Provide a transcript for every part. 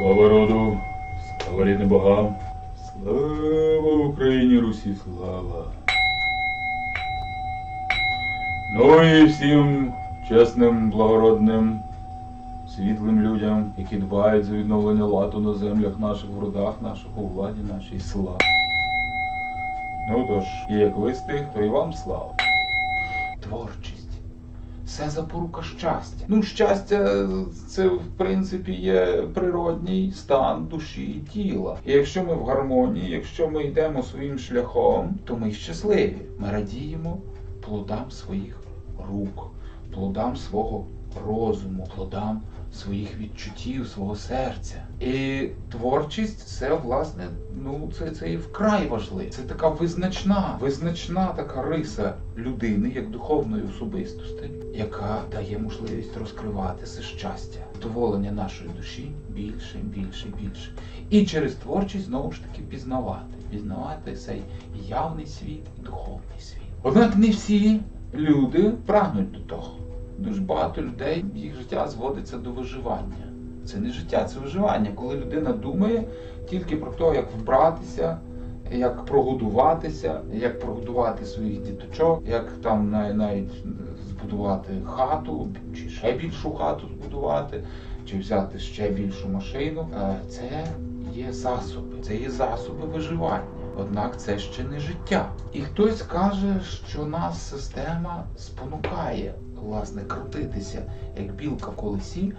Слава роду, слава рідним богам, слава Україні Русі, слава. Ну і всім чесним, благородним, світлим людям, які дбають за відновлення ладу на землях наших, в родах наших, у владі нашій слава. Ну тож, і як ви з тих, то і вам слава. Творчість. Це запорука щастя. Ну, щастя, це в принципі є природній стан душі і тіла. І якщо ми в гармонії, якщо ми йдемо своїм шляхом, то ми щасливі. Ми радіємо плодам своїх рук, плодам свого розуму, плодам своїх відчуттів, свого серця. І творчість це власне, ну це, це і вкрай важливо. Це така визначна, визначна така риса людини, як духовної особистості, яка дає можливість розкривати це щастя, задоволення нашої душі більше, більше, більше. І через творчість знову ж таки пізнавати, пізнавати цей явний світ і духовний світ. Однак не всі люди прагнуть до того. Дуже багато людей їх життя зводиться до виживання. Це не життя, це виживання, коли людина думає тільки про те, як вбратися, як прогодуватися, як прогодувати своїх діточок, як там навіть, збудувати хату, чи ще більшу хату збудувати, чи взяти ще більшу машину. Е, Це є засоби, це є засоби виживання. Однак це ще не життя. І хтось каже, що нас система спонукає власне крутитися як білка в колесі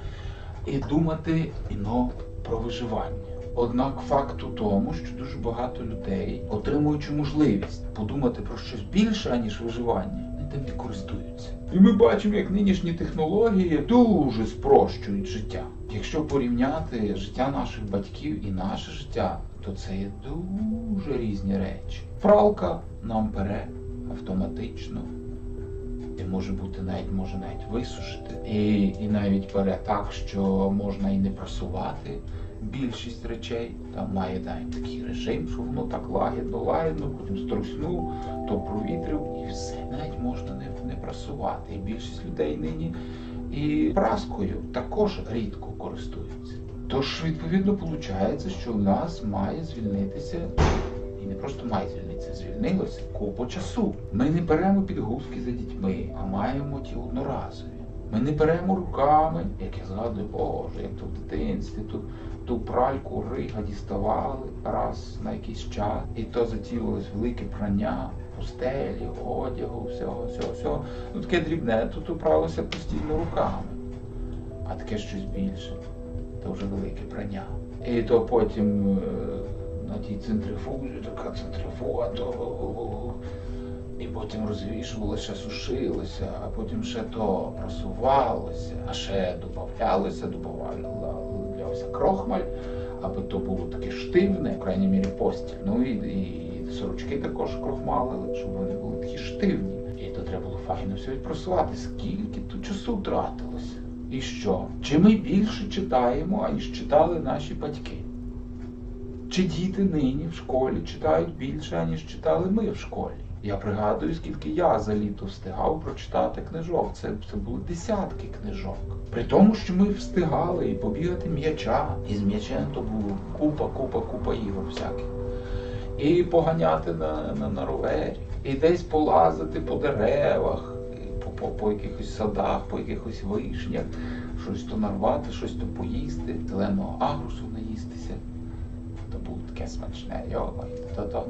і думати іно про виживання. Однак факт у тому, що дуже багато людей, отримуючи можливість подумати про щось більше, аніж виживання, вони тим не користуються. І ми бачимо, як нинішні технології дуже спрощують життя. Якщо порівняти життя наших батьків і наше життя, то це є дуже різні речі. Пралка нам пере автоматично. І може бути навіть може навіть висушити. І, і навіть пере так, що можна і не просувати більшість речей. Там має навіть такий режим, що воно так лагідно, лагідно, потім струснув, то провітрив, і все навіть можна не, не прасувати. І більшість людей нині і праскою також рідко користуються. Тож, відповідно, виходить, що у нас має звільнитися просто має звільнитися, звільнилося купу часу. Ми не беремо підгузки за дітьми, а маємо ті одноразові. Ми не беремо руками, як я згадую, Боже, як то в дитинстві, ту, ту пральку рига діставали раз на якийсь час, і то затілилось велике прання, постелі, одягу, всього, всього, всього. Ну таке дрібне, тут управилося постійно руками, а таке щось більше, то вже велике прання. І то потім. На тій центрифузі, така центрифуга, то і потім розвішувалося, сушилося, а потім ще то просувалося, а ще додавалося, додавався крохмаль, аби то було таке штивне, в крайній мірі постіль. Ну і, і сорочки також крохмалили, щоб вони були такі штивні. І то треба було файно все відпросувати. Скільки тут часу тратилося? І що? Чи ми більше читаємо, аніж читали наші батьки? Чи діти нині в школі читають більше, аніж читали ми в школі? Я пригадую, скільки я за літо встигав прочитати книжок. Це, це були десятки книжок. При тому, що ми встигали і побігати м'яча. І з м'ячем то було купа, купа, купа ігор всяких. І поганяти на, на, на ровері, і десь полазити по деревах, по, по, по якихось садах, по якихось вишнях, щось то нарвати, щось то поїсти, зеленого агрусу було таке смачне, йой, то то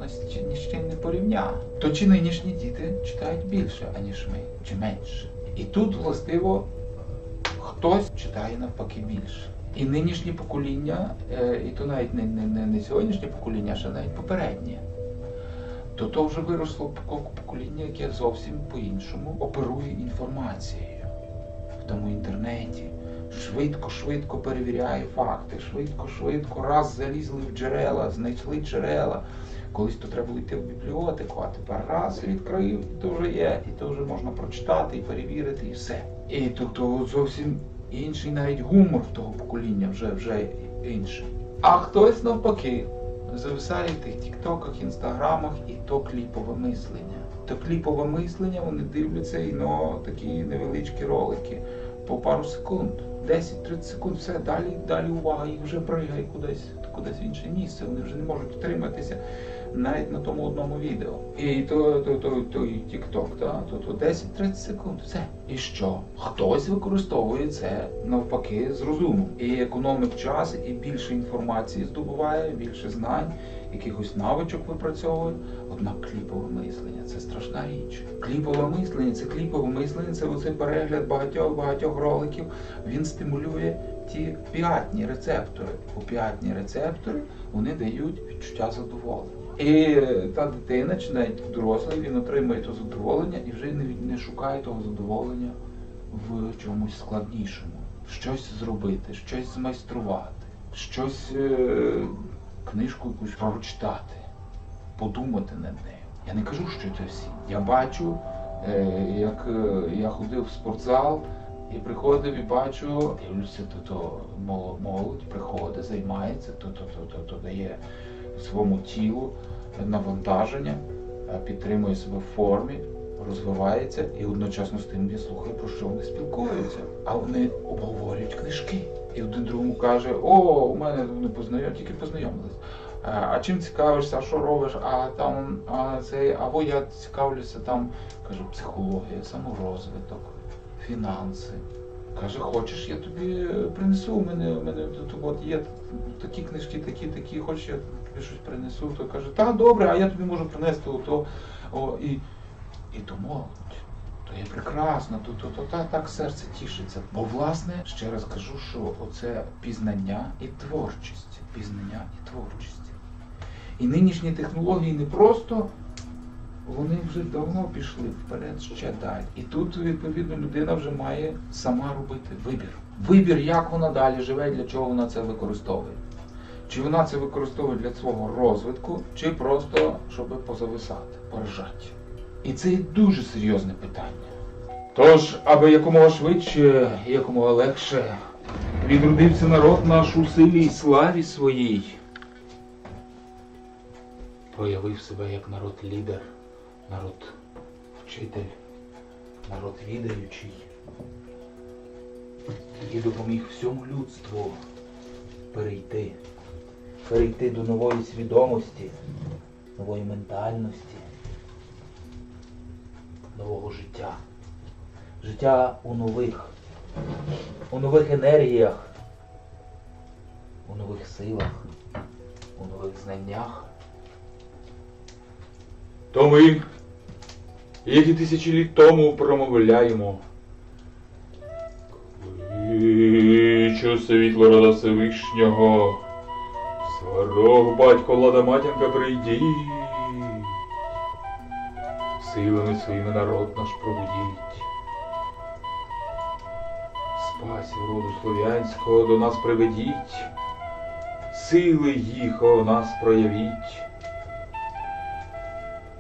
ні з чим не порівняно. То чи нинішні діти читають більше, аніж ми, чи менше? І тут, властиво, хтось читає навпаки більше. І нинішнє покоління, е, і то навіть не, не, не, не сьогоднішнє покоління, а ще навіть попереднє. То то вже виросло поко- покоління, яке зовсім по-іншому оперує інформацією в тому інтернеті швидко, швидко перевіряє факти, швидко, швидко, раз залізли в джерела, знайшли джерела. Колись то треба було йти в бібліотеку, а тепер раз відкрив, і то вже є, і то вже можна прочитати і перевірити, і все. І то, то зовсім інший навіть гумор того покоління вже вже інший. А хтось навпаки зависає в тих тіктоках, інстаграмах, і то кліпове мислення. То кліпове мислення вони дивляться і ну, такі невеличкі ролики по пару секунд. 10-30 секунд, все, далі, далі увага, їх вже пролягає кудись, кудись в інше місце. Вони вже не можуть утриматися навіть на тому одному відео. І то, то, то, то і TikTok, да? то, то 10-30 секунд. Все. І що? Хтось використовує це навпаки з розумом. І економить час, і більше інформації здобуває, більше знань, якихось навичок випрацьовує. Однак кліпове мислення це страшна річ. Кліпове мислення це кліпове мислення, це оцей перегляд багатьох багатьох роликів. Він стимулює ті піатні рецептори. Опіатні рецептори вони дають відчуття задоволення. І та дитина, чи навіть дорослий, він отримує то задоволення і вже не, шукає того задоволення в чомусь складнішому. Щось зробити, щось змайструвати, щось е, книжку якусь прочитати, подумати над нею. Я не кажу, що це всі. Я бачу, е, як е, я ходив в спортзал і приходив і бачу, дивлюся, то, то молодь приходить, займається, то, то, то, то, то дає своєму тілу навантаження, е, підтримує себе в формі, розвивається і одночасно з тим я слухаю, про що вони спілкуються. А вони обговорюють книжки. І один другому каже: О, у мене вони познайомі, тільки познайомились. «Е, А чим цікавишся, що робиш? А там, а цей, або я цікавлюся там, кажу, психологія, саморозвиток, фінанси. Каже, хочеш, я тобі принесу. У мене, у мене тут от є такі книжки, такі, такі, хочеш, я тобі щось принесу. То каже, та добре, а я тобі можу принести ото. О, і, і то молодь. То є прекрасно, то, то, то, та, так серце тішиться. Бо, власне, ще раз кажу, що оце пізнання і творчість. Пізнання і творчість. І нинішні технології не просто вони вже давно пішли вперед ще далі. І тут, відповідно, людина вже має сама робити вибір. Вибір, як вона далі живе, для чого вона це використовує. Чи вона це використовує для свого розвитку, чи просто щоб позависати, поржати. І це дуже серйозне питання. Тож, аби якомога швидше якомога легше відродився народ наш у силі і славі своїй, проявив себе як народ лідер, народ вчитель, народ відаючий і допоміг всьому людству перейти, перейти до нової свідомості, нової ментальності, нового життя. Життя у нових, у нових енергіях, у нових силах, у нових знаннях. То ми, які тисячі літ тому промовляємо. Кличу світло рода Всевишнього, сварог батько влада матінка прийдіть. Силами своїми народ наш пробудіть. Спасів роду слов'янського до нас приведіть, сили їх о нас проявіть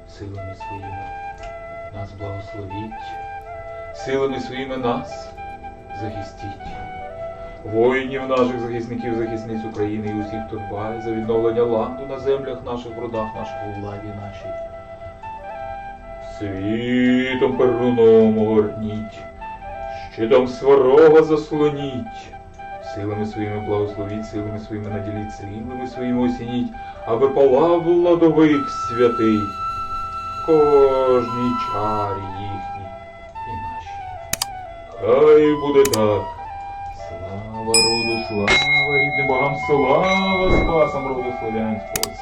силами своїми нас благословіть, силами своїми нас захистіть. Воїнів наших захисників, захисниць України і усіх, хто дбає за відновлення ладу на землях наших, в родах наших, у владі нашій. Світом перуном огорніть, щитом сварога заслоніть, силами своїми благословіть, силами своїми наділіть, силами своїми осініть, аби палав владових святий в кожній чарі їхній і нашій. Хай буде так. Слава роду, слава рідним богам, слава спасам роду слов'янського,